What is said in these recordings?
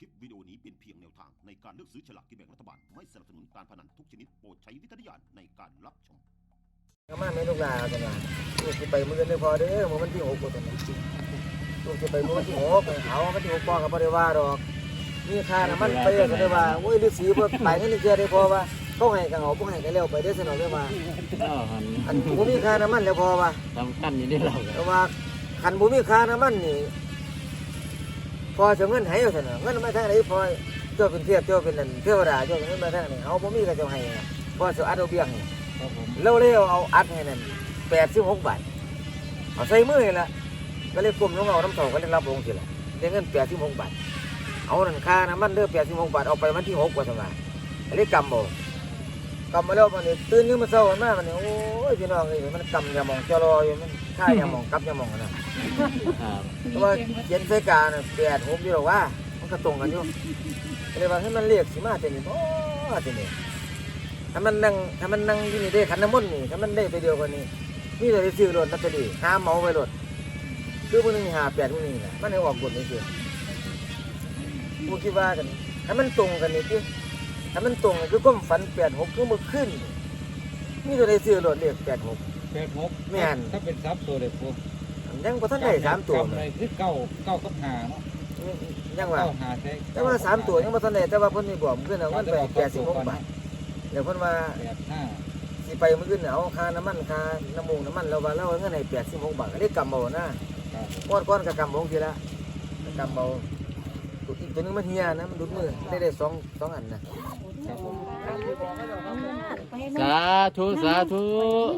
คลิปวิดีโอนี้เป็นเพียงแนวทางในการเลือกซื้อฉลากกินแบ่งรัฐบาล ไม่สนับสนุนการพนันทุกชนิดโปรดใช้วิจารณญาณในการรับชม เอามาไม่ลูกหลาจังหวะลูกจะไปมื้อนี้พอเด้อมื้อวันที่หกบ่ต้องลูกจะไปมื้อวันที่หกเอาวันที่หกพ่อก็บ่ได้ว่าดอกมีค่าน้ำมันไปก็ได้ว่าโอ้ยฤาษีบ่ไปเงินนี่เจอได้พอว่าเขาให้ก็เอาบ่ให้ก็แล้วไปได้อสนองได้ว่าอ้าวหันอันบ่มีค่าน้ำมันแล้วพอว่าสำคัญอยู่ที่เรา แต่ว่าคันบ่มีค่าน้ำมันนี่ พอจะเงินให้เอาซั่นน่ะเงินมาทางไหนพอเจ้าเป็นเทพเจ้าเป็นนั่นเทวดาเจ้าเป็นเงินมาทางไหนเอาบ่มีก็จะให้พอสิอัดเอาเบี้ยให้ครับผมเร็วเอาอัดให้นั่นแปดสิบหกบาทเอาใส่มือนี่ละก็เลยกลมลงเอาน้ำทองก็เลยรับลงสิละได้เงินแปดสิบหกบาทเอานั่นค่าน้ำมันเด้อแปดสิบหกบาทเอาไปวันที่หกกว่าสมาก็เลยกำบ่กำมาแล้วมันนี่ตื่นขึ้นมาเช้ามามันนี่โอ้ยพี่น้องเอ้ยมันกำยามองจอรออยู่มันค่ายามองกับยามองกันนะครับเพราะว่าเขียนใส่กาน่ะแปดหกอยู่หรอกว่า มันก็ตรงกันอยู่ก็เลยว่าให้มันเรียกสิมาเต็นี่บ่เต็นี่ถ้ามันนั่งถ้ามันนั่งอยู่นี่ได้ขันน้ำมนต์นี่ถ้ามันได้ไปเดียวกันนี่นี่เราได้ซื้อรถลอตเตอรี่หาเหมาไปรถคือมันนึงหาแปดมันนี่นะมันให้ออกกฎนี่คือผู้คิดว่ากันถ้ามันตรงกันนี่คือ ถ้ามันตรงกันคือก้มฝันแปดหกคือมือขึ้นนี่เราได้ซื้อรถเรียกแปดหก แปดหกแม่น ถ้าเป็นซับตัวเด็กพวกยังพอท่านได้สามตัวกำไรคือเก้าเก้ากับหาเนาะยังว่า เก้าหาใช่แต่ว่าสามตัวยังพอท่านได้แต่ว่าเพิ่นนี่บอกขึ้นเอาเงินไปแปดสิบหกบาทเดี๋ยวเพิ่นว่าแปดห้าสิไปมื้ออื่นเอาค่าน้ำมันค่าน้ำมูกน้ำมันแล้วว่าเราเอาเงินให้แปดสิบหกบาทก็ได้กำเอานะครับก้อนก้อนกับกำเอาทีละกำเอาตัว อีกตัวหนึงมันเฮียนะมันดุดมือได้ได้สองสองอันนะครับผมสาธุสาธุ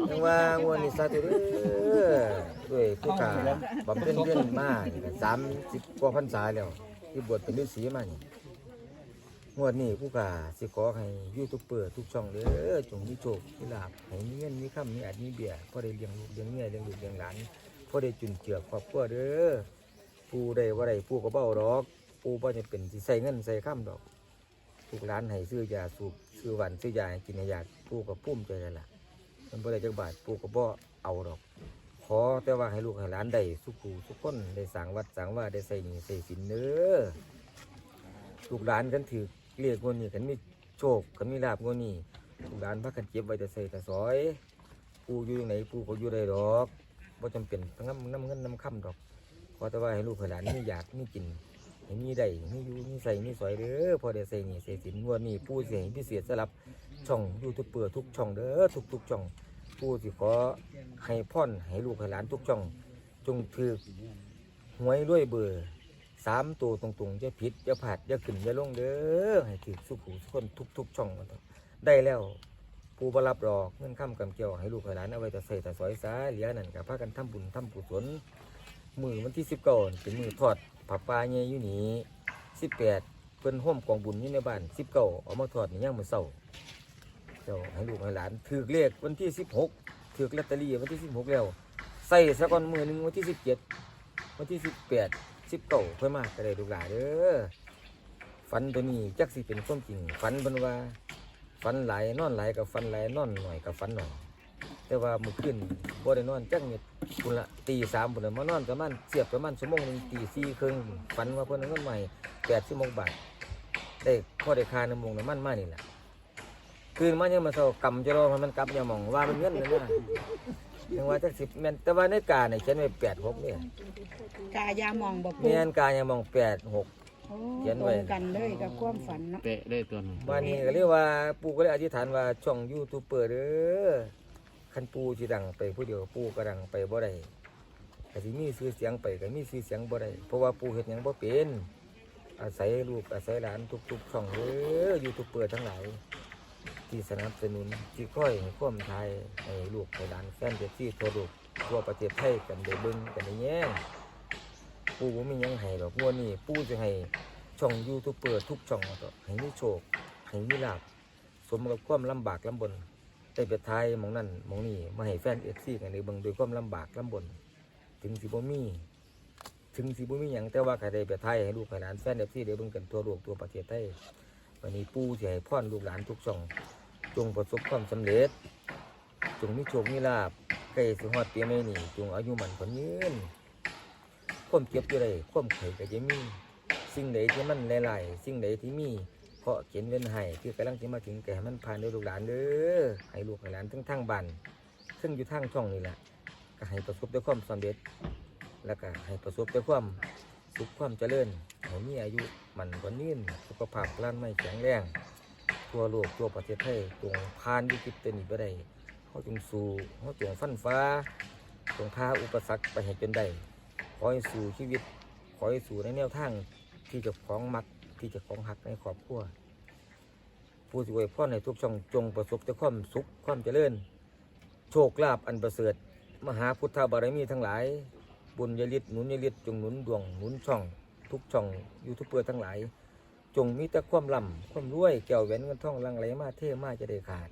ยังว่างวดนี้สาธุเด้อด้วยผู้กาบำเพ็ญเพียรมาสามสิบกว่าพรรษาแล้วที่บวชเป็นฤาษีมานี่งวดนี้ผู้กาสิขอให้ยูทูบเบอร์ทุกช่องเด้อจงมีโชคมีลาภให้มีเงินมีคำมีอาจมีเบียร์พอได้เลี้ยงลูกเลี้ยงเมียเลี้ยงลูกเลี้ยงหลานพอได้จุนเจือครอบครัวเด้อผู้ได้ว่าได้ผู้ก็เบ้าดอก ผู้บ่จะเป็นสิใส่เงินใส่คำดอกลูกหลานให้ซื้อยาสูบซื้อหวันซื้อยาให้กินให้ยาผู้ก็ปุ้มใจล้วล่ะมันบ่ได้จักบาทผู้ก็บ่เอาดอก ขอแต่ว่าให้ลูกให้หลานได้สุขูสุขคนได้สร้างวัดสร้างว่าได้ใส่หนี้ใส่สินเด้อลูกหลานกันถือเรียกว่านี่กันมีโชคกันมีลาบว่านี่ลูกหลานพักกันเก็บไว้แต่ใส่แต่ซอยปูอยู่ตรงไหนปูก็อยู่ได้ดอกว่าจำเป็นทั้งน้ำน้ำเงินน้ำค่ำดอกขอแต่ว่าให้ลูกให้หลานมีอยากมีกิน ให้มีได้มีอยู่มีใส่มีสอยเด้อพอได้ใส่นี้ใส่สินวดนี้ปูเสียงพิเศษสำหรับช่องยูทูบเบอร์ทุกช่องเด้อทุกทุกๆช่องปูสิขอให้พ่อนให้ลูกให้หลานทุกช่อง จงถือหวยรวยเบอร์สามตัวตรงๆจะผิดจะผัดจะขึ้นจะลงเด้อให้ถือสุขุสุขคนทุกๆช่องได้แล้วผู้บรับรอกเงินข้ามกำเกี่ยวให้ลูกให้หลานเอาไว้แต่ใส่แต่สอยสาเหลือนั่นกับพากันทำบุญทำกุศล มือวันที่สิบเก้าเป็นมือทอดผับปลาเงี้ยอยู่นี่สิบแปดเพิ่นห่มกองบุญอยู่ในบ้านสิบเก้าเอามาทอดนี่ย่างมือเศร้าเจ้าให้ลูกให้หลานถือเลขวันที่สิบหกถือลอตเตอรี่วันที่สิบหกแล้วใส่สักวันมือหนึ่งวันที่สิบเจ็ดวันที่สิบแปดสิบเก้าเพื่อมากก็ได้ลูกหลานเด้อฝันตัวนี้จักสิเป็นความจริงฝันบนว่าฝันหลายนอนหลายกับฝันหลายนอนหน่อยกับฝันหน่อย แต่ว่ามือขึ้นบ่ได้นอนจักเม็ดปุ่นละตีสามปุ่นละมานอนประมาณเสียบประมาณชั่วโมงหนึ่งตีสี่ครึ่งฝันว่าเพิ่นเอาเงินใหม่แปดสิบโมงบาทได้พอได้ค่าน้ำมงน้ำมันมานี่แหละคืนมายังมาเศร้ากำจะรอมันกลับอย่ามองว่ามันเงินนั่นนะยังว่าจักสิบแม่นแต่ว่าในกาเนี่ยเขียนไว้แปดหกเนี่ยกายามองบ่ปูแม่นกายังมองแปดหก โอ้เขียนตไว้ รงกันเลยกับความฝันเนาะเตะได้ตัวหนึงวันนี้ก็เรียกว่าปู่ก็เลยอธิษฐานว่าช่องยูทูบเปิดเด้อ คันปู่สิดังไปผู้เดียวปู่ก็ดังไปบ่ได้ก็สิมีชื่อเสียงไปก็มีชื่อเสียงบ่ได้เพราะว่าปูเฮ็ดยังบ่เป็นอาศัยลูกอาศัยหลานทุกๆช่องเด้อยูทูบเปิดทั้งหลายที่สนับสนุนที่ค่อยให้ความไทยให้ลูกให้หลานแฟนเด็กที่ทั่วโลกทั่วประเทศไทยกันได้เบิ่งกันได้แย่งปู่บ่มียังให้ดอกงวดนี้ปูจะให้ช่องยูทูบเบอร์ทุกช่องให้มีโชคให้มีลาภสมกับความลำบากลำบน ได้ไปทายมองนั่นมองนี่มาให้แฟนเอฟซีกันได้เบิ่งด้วยความลำบากลำบน ถึงสิบ่มีถึงสิบ่มีหยังแต่ว่าก็ได้ไปทายให้ลูกให้หลานแฟนเอฟซีได้เบิ่งกันทั่วโลกทั่วประเทศไทยวันนี้ปู่สิให้พรลูกหลานทุกช่อง จงประสบความสำเร็จ จงมีโชคมีลาภใกล้สิฮอดปีใหม่นี้จงอายุมันขนยืนความเจ็บอยู่ได้ความไข่ก็จะมี สิ่งใดที่มันหลายๆสิ่งใดที่มี เพาะเขียนเว้นให้ที่กำลังจะมาถึงแก่ให้มันผ่านโดยลูกหลานเด้อให้ลูกให้หลานทั้งทางบ้านซึ่งอยู่ทางช่องนี่แหละก็ให้ประสบด้วยความสำเร็จ แล้วก็ให้ประสบด้วยความสุขความเจริญให้มีอายุมันกว่ายืนสุขภาพร่างไม่แข็งแรงทั่วโลกทั่วประเทศไทยจงผ่านวิกฤตตัวนี้ไปได้เขาจงสู้เขาจงฟันฟ้าจงพาอุปสรรคไปให้จนได้ขอให้สู่ชีวิตขอให้สู่ในแนวทางที่จะของมัก ที่จะของหักในครอบครัวผู้สิวยพรในทุกช่องจงประสบแต่ความสุขความเจริญ โชคลาภอันประเสริฐ มหาพุทธบารมีทั้งหลาย บุญยฤทธิ์หนุนยฤทธิ์จงหนุนดวงหนุนช่อง ทุกช่องยูทูบเบอร์ทั้งหลาย จงมีแต่ความล่ำความรวยแก้วแหวนเงินทองลังไหลมาเท่มาจะได้ขาด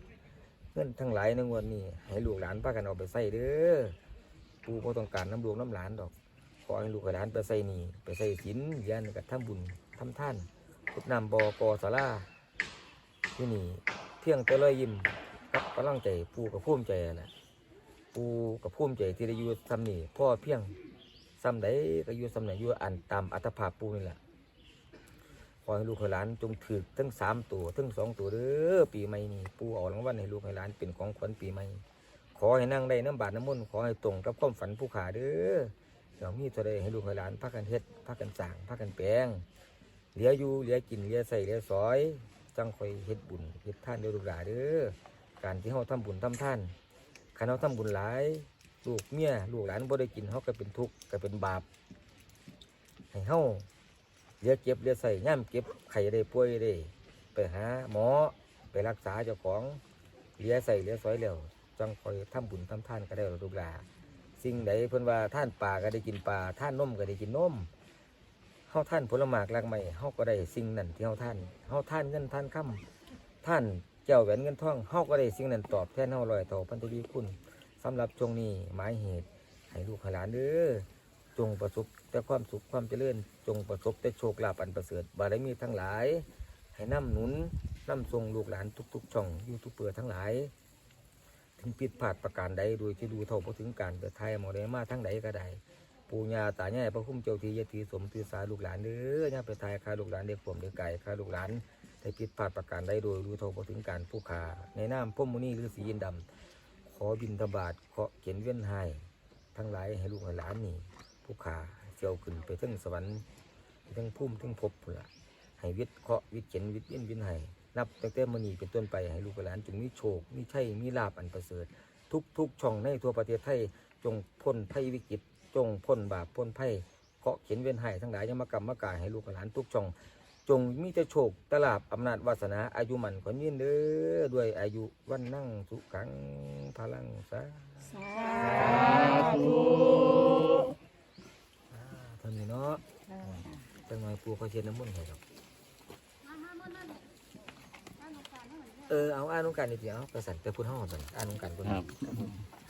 เงินทั้งหลายในงวดนี้ให้ลูกหลานพากันเอาไปใส่เด้อปู่บ่ต้องการน้ำลูกน้ำหลานดอกขอให้ลูกหลานไปใส่นี่ไปใส่ศีลยันกับทำบุญทำท่าน พุทธนำบอกอสาราที่นี่เพียงแต่รอยยิ้มกับกำลังใจปูกับภูมิใจนะปูกับภูมิใจที่ได้อยู่ซ้ำนี่พ่อเพียงซ้ำใดก็อยู่ซ้ำไหนอยู่อันตามอัตภาพปูนี่แหละขอให้ลูกให้หลานจงถือทั้งสามตัวทั้งสองตัวเด้อปีใหม่นี้ปู่อารางวัลให้ลูกให้หลานเป็นของขวัญปีใหม่ขอให้นั่งได้น้ำบาดน้ำมนต์ขอให้ตรงกับความฝันผู้ขาเด้อเดี๋ยวมีตัวใดให้ลูกให้หลานพักกันเฮ็ดพักกันสร้างพักกันแปลง เหลืออยู่เหลือกินเหลือใส่เหลือซอยจังคอยเฮ็ดบุญเฮ็ดท่านเด้อลูกหลานเด้อการที่เฮาทำบุญทำท่านคันเฮาทำบุญหลายลูกเมียลูกหลานบ่ได้กินเฮาก็เป็นทุกข์ก็เป็นบาปให้เฮาเลี้ยเก็บเลี้ยใส่ย่ำเก็บไข่ได้ป่วยได้ไปหาหมอไปรักษาเจ้าของเลี้ยใส่เลี้ยซอยแล้วจังคอยทำบุญทำท่านก็ได้ลูกหลาสิ่งใดเพิ่นว่าท่านป่าก็ได้กินป่าท่านนมก็ได้กินนม เฮาท่านผลหมากรากไม้เฮาก็ได้สิ่งนั้นที่เฮาท่านเฮาท่านเงินท่านค่ำท่านเจ้าแหวนเงินทองเฮาก็ได้สิ่งนั้นตอบแทนเฮาลอยต่อพันธวีคุณสำหรับจงนี้หมายเหตุให้ลูกหลานเด้อจงประสบแต่ความสุขความเจริญ จงประสบแต่โชคลาภอันประเสริฐบารมีทั้งหลาย ให้นำหนุนนำทรงลูกหลานทุก ๆ ช่องยูทูบเบอร์ทั้งหลาย ถึงผิดพลาดประการใดโดยที่ดูเท่าบ่ถึงการเกิดไทยหมอได้มาทั้งใดก็ได้ ปู่ย่าตายายพระคุ้มเจ้าทียาทีสมตือสาลูกหลานเด้อย่าไปทายข้าลูกหลานเด็กผมเด็กไก่ข้าลูกหลานได้ผิดพลาดประการใดโดยรู้เท่าบ่ถึงการผู้ขาในน้ำพ่มมุนีหรือสียินดำขอบินทบาทขอเขียนเวียนให้ ทั้งหลายให้ลูกให้หลานนี่ ผู้ขาเจียวขึ้นไปถึงสวรรค์ไปถึงภูมิถึงภพพุ่นละให้วิทย์เคาะวิทย์เขียนวิทย์เวียนวินให้นับตั้งแต่มื้อนี้เป็นต้นไปให้ลูกให้หลานจงมีโชคมีชัยมีลาภอันประเสริฐทุกทุกช่องในทั่วประเทศไทยจงพ้นภัยวิกฤต จงพ้นบาปพ้นภัยเคาะเขียนเวียนให้ทั้งหลายอยามากรรมมากายให้ลูกหลานทุกช่อง จงมีแต่โชคตลาบอำนาจวาสนาอายุมันขวัญยืนเด้อด้วยอายุวันนั่งสุขังพลังสาสาธุท่านนี้เนาะจังหน่อยปูเขาเชียนน้ำมันต์ให้ดอกเออเอาอ่านองการนี่สิเอากระสันแต่พูดห้องก่อนอ่านองการคนครับน